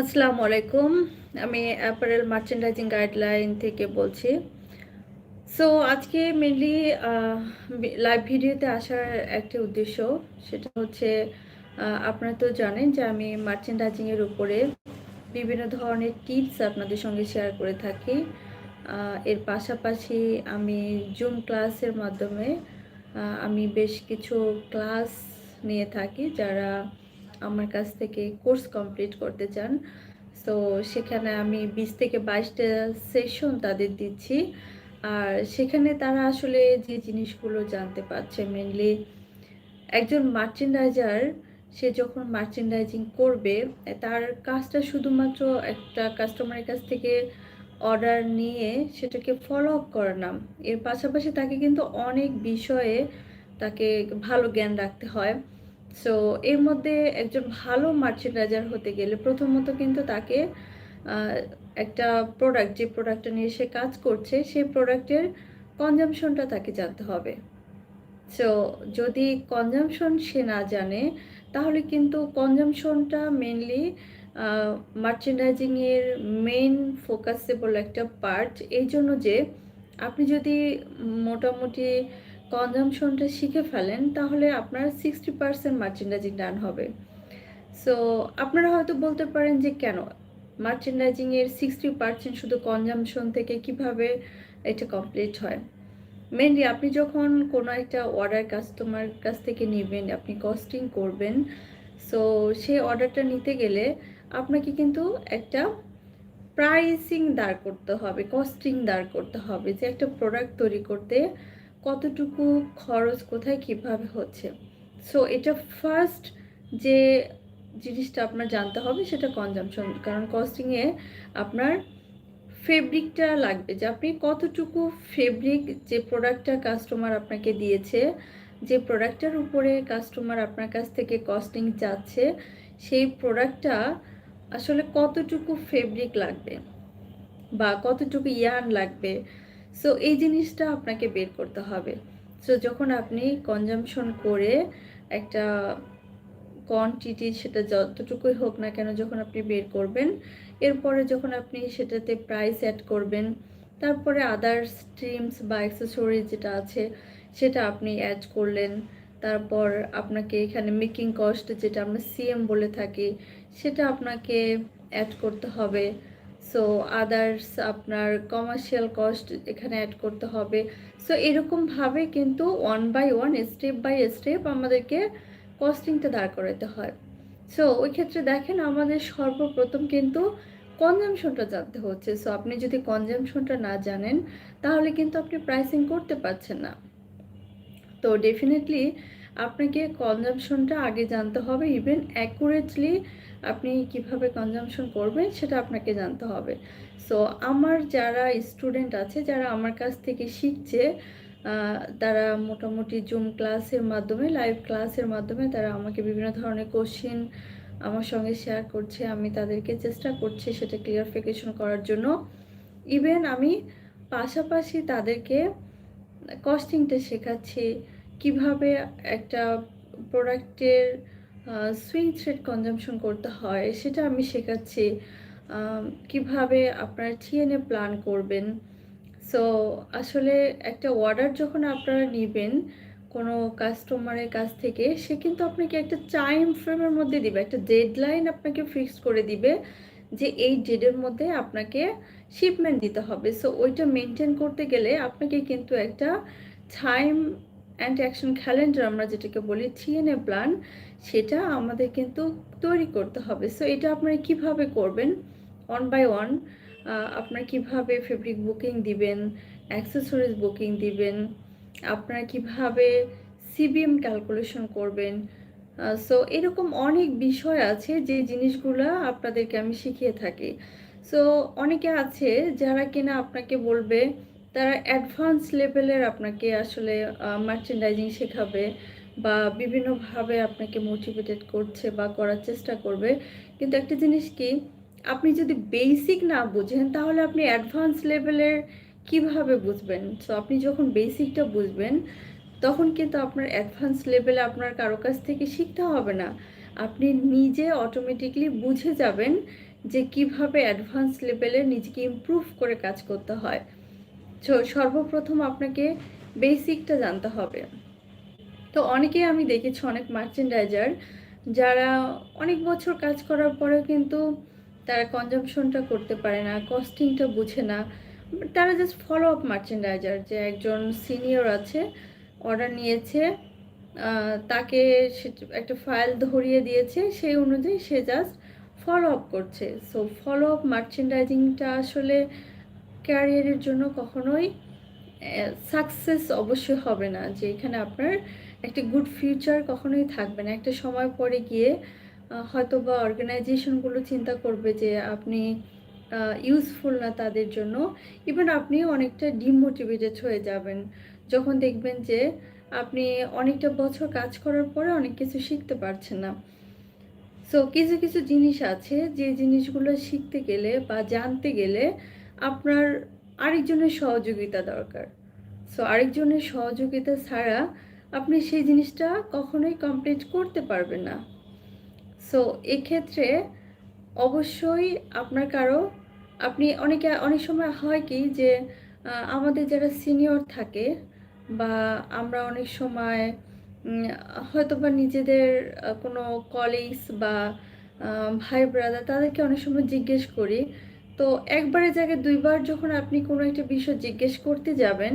আসসালামু আলাইকুম। আমি অ্যাপারেল মার্চেন্ডাইজিং গাইডলাইন থেকে বলছি। সো আজকে মেনলি লাইভ ভিডিওতে আসার একটি উদ্দেশ্য, সেটা হচ্ছে আপনারা তো জানেন যে আমি মার্চেন্ডাইজিংয়ের উপরে বিভিন্ন ধরনের টিপস আপনাদের সঙ্গে শেয়ার করে থাকি। এর পাশাপাশি আমি জুম ক্লাসের মাধ্যমে আমি বেশ কিছু ক্লাস নিয়ে থাকি যারা আমার কাছ থেকে কোর্স কমপ্লিট করতে চান। তো সেখানে আমি বিশ থেকে বাইশটা সেশন তাদের দিচ্ছি। আর সেখানে তারা আসলে যে জিনিসগুলো জানতে পারছে মেনলি একজন মার্চেন্ডাইজার সে যখন মার্চেন্ডাইজিং করবে, তার কাজটা শুধুমাত্র একটা কাস্টমারের কাছ থেকে অর্ডার নিয়ে সেটাকে ফলো আপ করা না এর পাশাপাশি তাকে কিন্তু অনেক বিষয়ে তাকে ভালো জ্ঞান রাখতে হয়। সো এর মধ্যে একজন ভালো মার্চেন্ডাইজার হতে গেলে প্রথমত কিন্তু তাকে একটা প্রোডাক্ট যে প্রোডাক্টটা নিয়ে সে কাজ করছে, সেই প্রোডাক্টের কনজামশনটা তাকে জানতে হবে। সো যদি কনজামশন সে না জানে, তাহলে কিন্তু কনজামশনটা মেনলি মার্চেন্ডাইজিংয়ের মেইন ফোকাসেবল একটা পার্ট এই জন্য যে, আপনি যদি মোটামুটি কনজামশনটা শিখে ফেলেন, তাহলে আপনার সিক্সটি পার্সেন্ট মার্চেন্ডাইজিং ডান হবে। সো আপনারা হয়তো বলতে পারেন যে কেন? মার্চেন্ডাইজিংয়ের সিক্সটি পার্সেন্ট শুধু কনজামশন থেকে কীভাবে এটা কমপ্লিট হয়? মেনলি আপনি যখন কোনো একটা অর্ডার কাস্টমার কাছ থেকে নেবেন, আপনি কস্টিং করবেন সো সেই অর্ডারটা নিতে গেলে আপনাকে কিন্তু একটা প্রাইসিং দাঁড় করতে হবে কস্টিং দাঁড় করতে হবে যে একটা প্রোডাক্ট তৈরি করতে কতটুকু খরচ, কোথায় কীভাবে হচ্ছে? সো এটা ফার্স্ট যে জিনিসটা আপনার জানতে হবে সেটা কনজামশন কারণ কস্টিংয়ে আপনার ফেব্রিকটা লাগবে। যে আপনি কতটুকু ফেব্রিক যে প্রোডাক্টটা কাস্টমার আপনাকে দিয়েছে, যে প্রোডাক্টটার উপরে কাস্টমার আপনার কাছ থেকে কস্টিং চাচ্ছে, সেই প্রোডাক্টটা আসলে কতটুকু ফেব্রিক লাগবে বা কতটুকু ইয়ার্ন লাগবে সো এই জিনিসটা আপনাকে বের করতে হবে। সো যখন আপনি কনজামশন করে একটা কোয়ান্টিটি সেটা যতটুকুই হোক না কেন যখন আপনি বের করবেন, এরপরে যখন আপনি সেটাতে প্রাইস অ্যাড করবেন, তারপরে আদার স্ট্রিমস বা অ্যাক্সেসরিজ যেটা আছে সেটা আপনি অ্যাড করলেন, তারপর আপনাকে এখানে মেকিং কস্ট যেটা আমরা সিএম বলে থাকি, সেটা আপনাকে অ্যাড করতে হবে। সো আদার্স আপনার কমার্শিয়াল কস্ট এখানে অ্যাড করতে হবে। সো এরকমভাবে কিন্তু one by one step by step আমাদেরকে কস্টিংটা দাঁড় করাতে হয়। সো ওই ক্ষেত্রে দেখেন আমাদের সর্বপ্রথম কিন্তু কনজামশনটা জানতে হচ্ছে। সো আপনি যদি কনজামশনটা না জানেন, তাহলে কিন্তু আপনি প্রাইসিং করতে পারছেন না। তো ডেফিনেটলি আপনাকে কনজামশনটা আগে জানতে হবে। ইভেন অ্যাকুরেটলি আপনি কীভাবে কনজামশন করবেন সেটা আপনাকে জানতে হবে। সো আমার যারা স্টুডেন্ট আছে, যারা আমার কাছ থেকে শিখছে তারা মোটামুটি জুম ক্লাসের মাধ্যমে লাইভ ক্লাসের মাধ্যমে তারা আমাকে বিভিন্ন ধরনের কোশ্চেন আমার সঙ্গে শেয়ার করছে, আমি তাদেরকে চেষ্টা করছি সেটা ক্লিয়ারিফিকেশন করার জন্য। ইভেন আমি পাশাপাশি তাদেরকে কস্টিংটা শেখাচ্ছি, কীভাবে একটা প্রোডাক্টের সুইং থ্রেড কনজামশন করতে হয়, সেটা আমি শেখাচ্ছি। কীভাবে আপনার টিএনএ প্ল্যান করবেন। সো আসলে একটা অর্ডার যখন আপনারা নেবেন কোনো কাস্টমারের কাছ থেকে, সে কিন্তু আপনাকে একটা টাইম ফ্রেমের মধ্যে দিবে, একটা ডেডলাইন আপনাকে ফিক্স করে দিবে যে এই ডেটের মধ্যে আপনাকে শিপমেন্ট দিতে হবে। সো ওইটা মেনটেন করতে গেলে আপনাকে কিন্তু একটা টাইম অ্যান্ড অ্যাকশন ক্যালেন্ডার আমরা যেটাকে বলি টিএনএ প্ল্যান সেটা আমাদের কিন্তু তৈরি করতে হবে। সো এটা আপনারা কীভাবে করবেন? ওয়ান বাই ওয়ান আপনারা কীভাবে ফেব্রিক বুকিং দিবেন অ্যাক্সেসরিজ বুকিং দিবেন, আপনারা কীভাবে সিবিএম ক্যালকুলেশন করবেন? সো এরকম অনেক বিষয় আছে যে জিনিসগুলো আপনাদেরকে আমি শিখিয়ে থাকি। সো অনেকে আছে যারা কিনা আপনাকে বলবে তারা অ্যাডভান্স লেভেলের আপনাকে আসলে মার্চেন্ডাইজিং শেখাবে বা বিভিন্নভাবে আপনাকে মোটিভেটেড করছে বা করার চেষ্টা করবে। কিন্তু একটা জিনিস কি, আপনি যদি বেসিক না বুঝেন, তাহলে আপনি অ্যাডভান্স লেভেলের কীভাবে বুঝবেন? সো আপনি যখন বেসিকটা বুঝবেন, তখন কিন্তু আপনার অ্যাডভান্স লেভেলে আপনার কারও কাছ থেকে শিখতে হবে না। আপনি নিজে অটোমেটিকলি বুঝে যাবেন যে কীভাবে অ্যাডভান্স লেভেলে নিজেকে ইমপ্রুভ করে কাজ করতে হয়। সর্বপ্রথম আপনাকে বেসিকটা জানতে হবে। তো অনেকেই আমি দেখেছি অনেক মার্চেন্ডাইজার যারা অনেক বছর কাজ করার পরেও কিন্তু তারা কনজামশনটা করতে পারে না কস্টিংটা বুঝে না। তারা জাস্ট ফলো আপ মার্চেন্ডাইজার যে একজন সিনিয়র আছে অর্ডার নিয়েছে তাকে সে একটা ফাইল ধরিয়ে দিয়েছে, সেই অনুযায়ী সে জাস্ট ফলো আপ করছে। সো ফলো আপ মার্চেন্ডাইজিংটা আসলে ক্যারিয়ারের জন্য কখনোই সাকসেস অবশ্যই হবে না। যে এখানে আপনার একটা গুড ফিউচার কখনোই থাকবে না। একটা সময় পরে গিয়ে হয়তো বা অর্গানাইজেশনগুলো চিন্তা করবে যে আপনি ইউজফুল না তাদের জন্য। ইভেন আপনি অনেকটা ডিমোটিভেটেড হয়ে যাবেন। যখন দেখবেন যে আপনি অনেকটা বছর কাজ করার পরে অনেক কিছু শিখতে পারছেন না। সো কিছু কিছু জিনিস আছে। যে জিনিসগুলো শিখতে গেলে বা জানতে গেলে আপনার আরেকজনের সহযোগিতা দরকার। সো আরেকজনের সহযোগিতা ছাড়া আপনি সেই জিনিসটা কখনোই কমপ্লিট করতে পারবেন না। সো এক্ষেত্রে অবশ্যই আপনার কারও, আপনি অনেকে, অনেক সময় হয় কি যে আমাদের যারা সিনিয়র থাকে বা আমরা অনেক সময় হয়তো বা নিজেদের কোনো কলিগস বা ভাই ব্রাদার তাদেরকে অনেক সময় জিজ্ঞেস করি তো একবারের জায়গায় দুইবার যখন আপনি কোনো একটা বিষয় জিজ্ঞেস করতে যাবেন,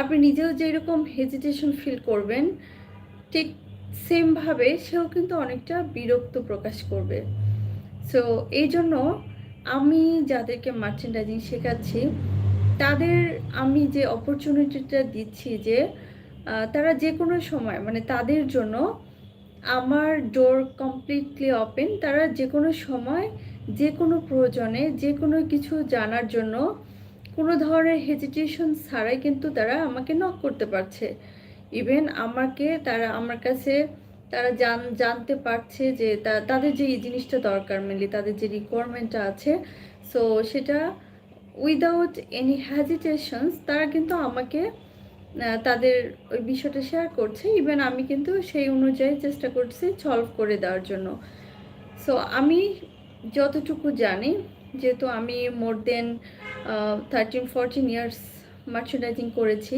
আপনি নিজেও যেরকম হেজিটেশন ফিল করবেন, ঠিক সেমভাবে সেও কিন্তু অনেকটা বিরক্ত প্রকাশ করবে। সো এই জন্য আমি যাদেরকে মার্চেন্ডাইজিং শেখাচ্ছি, তাদের আমি যে অপরচুনিটিটা দিচ্ছি যে তারা যে কোনো সময় মানে তাদের জন্য আমার ডোর কমপ্লিটলি ওপেন তারা যে কোনো সময় যে কোনো প্রয়োজনে যে কোনো কিছু জানার জন্য কোনো ধরনের হেজিটেশন ছাড়াই কিন্তু তারা আমাকে নক করতে পারছে। ইভেন আমাকে তারা আমার কাছে তারা জান, জানতে পারছে যে তাদের যে এই জিনিসটা দরকার মেনলি তাদের যে রিকোয়ারমেন্টটা আছে সো সেটা উইদাউট এনি হ্যাজিটেশনস তারা কিন্তু আমাকে তাদের ওই বিষয়টা শেয়ার করছে। ইভেন আমি কিন্তু সেই অনুযায়ী চেষ্টা করছি সলভ করে দেওয়ার জন্য। সো আমি যতটুকু জানি, যেহেতু আমি more than thirteen fourteen years merchandising করেছি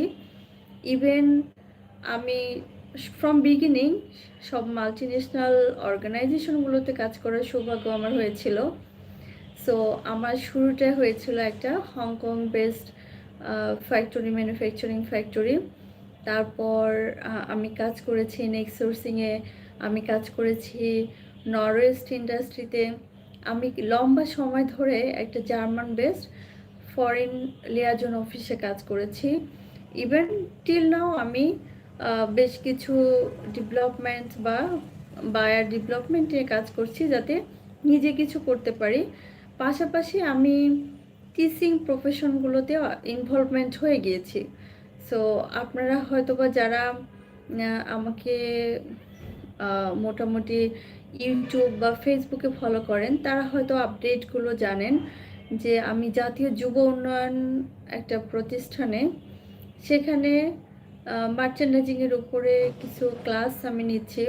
ইভেন আমি ফ্রম বিগিনিং সব মাল্টি ন্যাশনাল অর্গানাইজেশনগুলোতে কাজ করার সৌভাগ্য আমার হয়েছিল। সো আমার শুরুটা হয়েছিল একটা Hong Kong based factory manufacturing factory তারপর আমি কাজ করেছি নেক্সট সোর্সিংয়ে আমি কাজ করেছি নরওয়েস্ট ইন্ডাস্ট্রিতে আমি লম্বা সময় ধরে একটা জার্মান বেসড ফরেন লিয়াজন অফিসে কাজ করেছি। ইভেন টিল নাও আমি বেশ কিছু ডেভেলপমেন্ট বা বায়ার ডেভেলপমেন্ট নিয়ে কাজ করছি যাতে নিজে কিছু করতে পারি। পাশাপাশি আমি টিচিং প্রফেশনগুলোতে ইনভলভমেন্ট হয়ে গিয়েছি। সো আপনারা হয়তোবা যারা আমাকে মোটামুটি ইউটিউব বা ফেসবুকে ফলো করেন, তারা হয়তো আপডেটগুলো জানেন যে আমি জাতীয় যুব উন্নয়ন একটা প্রতিষ্ঠানে, সেখানে মার্চেন্ডাইজিংয়ের উপরে কিছু ক্লাস আমি নিচ্ছি।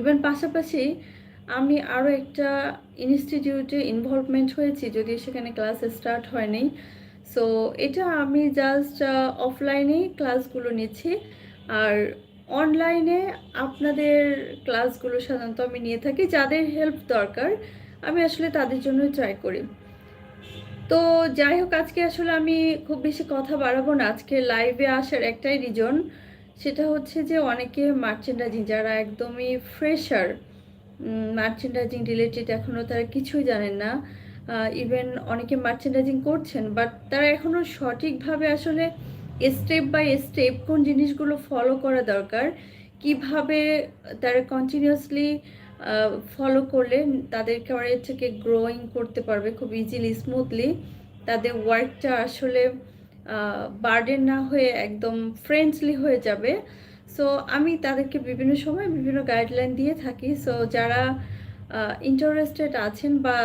ইভেন পাশাপাশি আমি আরও একটা ইনস্টিটিউটে ইনভলভমেন্ট হয়েছি, যদিও সেখানে ক্লাস স্টার্ট হয়নি। সো এটা আমি জাস্ট অফলাইনেই ক্লাসগুলো নিচ্ছি। আর অনলাইনে আপনাদের ক্লাসগুলো সাধারণত আমি নিয়ে থাকি, যাদের হেল্প দরকার, আমি আসলে তাদের জন্য ট্রাই করি। তো যাই হোক, আজকে আসলে আমি খুব বেশি কথা বাড়াবো না। আজকে লাইভে আসার একটাই রিজন সেটা হচ্ছে যে অনেকে মার্চেন্ডাইজিং যারা একদমই ফ্রেশার মার্চেন্ডাইজিং রিলেটেড এখনও তারা কিছুই জানেন না। ইভেন অনেকে মার্চেন্ডাইজিং করছেন বাট তারা এখনও সঠিকভাবে আসলে স্টেপ বাই স্টেপ কোন জিনিসগুলো ফলো করা দরকার, কীভাবে তারা কন্টিনিউয়াসলি ফলো করলে তাদের ক্যারিয়ার থেকে গ্রোয়িং করতে পারবে খুব ইজিলি স্মুথলি তাদের ওয়ার্কটা আসলে বার্ডেন না হয়ে একদম ফ্রেন্ডলি হয়ে যাবে। সো আমি তাদেরকে বিভিন্ন সময় বিভিন্ন গাইডলাইন দিয়ে থাকি। সো যারা ইন্টারেস্টেড আছেন বা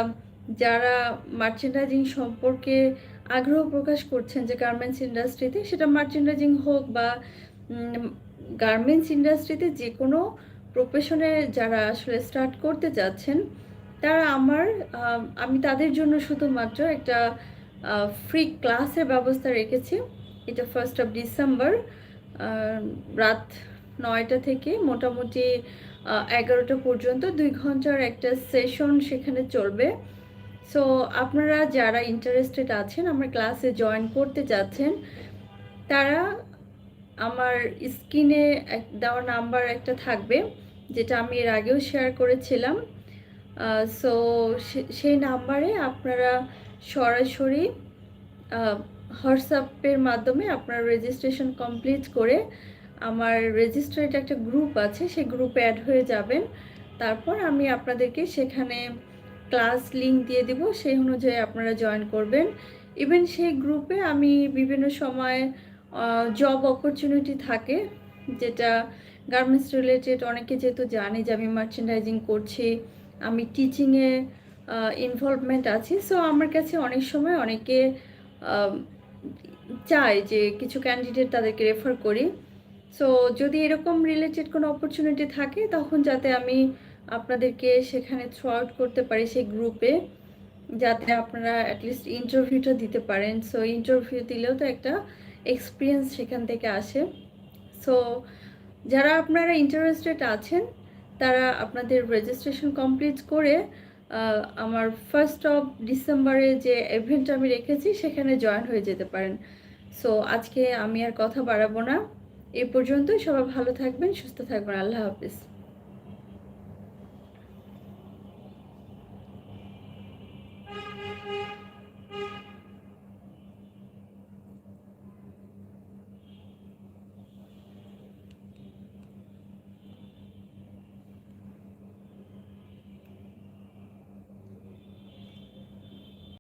যারা মার্চেন্ডাইজিং সম্পর্কে আগ্রহ প্রকাশ করছেন যে গার্মেন্টস ইন্ডাস্ট্রিতে সেটা মার্চেন্ডাইজিং হোক বা গার্মেন্টস ইন্ডাস্ট্রিতে যে কোনো প্রফেশনে যারা আসলে স্টার্ট করতে যাচ্ছেন, তারা আমার আমি তাদের জন্য শুধুমাত্র একটা ফ্রি ক্লাসের ব্যবস্থা রেখেছি। এটা ফার্স্ট অফ ডিসেম্বর রাত নয়টা থেকে মোটামুটি এগারোটা পর্যন্ত, দুই ঘণ্টার একটা সেশন সেখানে চলবে। সো আপনারা যারা ইন্টারেস্টেড আছেন আমার ক্লাসে জয়েন করতে চাচ্ছেন, তারা আমার স্ক্রিনে দেওয়া নাম্বার একটা থাকবে, যেটা আমি এর আগেও শেয়ার করেছিলাম। সে সেই নাম্বারে আপনারা সরাসরি হোয়াটসঅ্যাপের মাধ্যমে আপনার রেজিস্ট্রেশন কমপ্লিট করে আমার রেজিস্ট্রেড একটা গ্রুপ আছে, সেই গ্রুপে অ্যাড হয়ে যাবেন। তারপর আমি আপনাদেরকে সেখানে ক্লাস লিংক দিয়ে দিব, সেই অনুযায়ী আপনারা জয়েন করবেন। ইভেন সেই গ্রুপে আমি বিভিন্ন সময় জব অপরচুনিটি থাকে, যেটা গার্মেন্টস রিলেটেড অনেকে যেহেতু জানে যে আমি মার্চেন্ডাইজিং করছি, আমি টিচিংয়ে ইনভলভমেন্ট আছি। সো আমার কাছে অনেক সময় অনেকে চায় যে কিছু ক্যান্ডিডেট তাদেরকে রেফার করি। সো যদি এরকম রিলেটেড কোনো অপরচুনিটি থাকে তখন যাতে আমি আপনাদেরকে সেখানে থ্রো আউট করতে পারি সেই গ্রুপে, যাতে আপনারা এট লিস্ট ইন্টারভিউটা দিতে পারেন। সো ইন্টারভিউ দিলেও তো একটা এক্সপিরিয়েন্স সেখান থেকে আসে। সো যারা আপনারা ইন্টারেস্টেড আছেন, তারা আপনাদের রেজিস্ট্রেশন কমপ্লিট করে আমার ফার্স্ট অফ ডিসেম্বরে যে ইভেন্ট আমি রেখেছি সেখানে জয়েন হয়ে যেতে পারেন। সো আজকে আমি আর কথা বাড়াবো না। এ পর্যন্তই। সবাই ভালো থাকবেন, সুস্থ থাকবেন। আল্লাহ হাফেজ।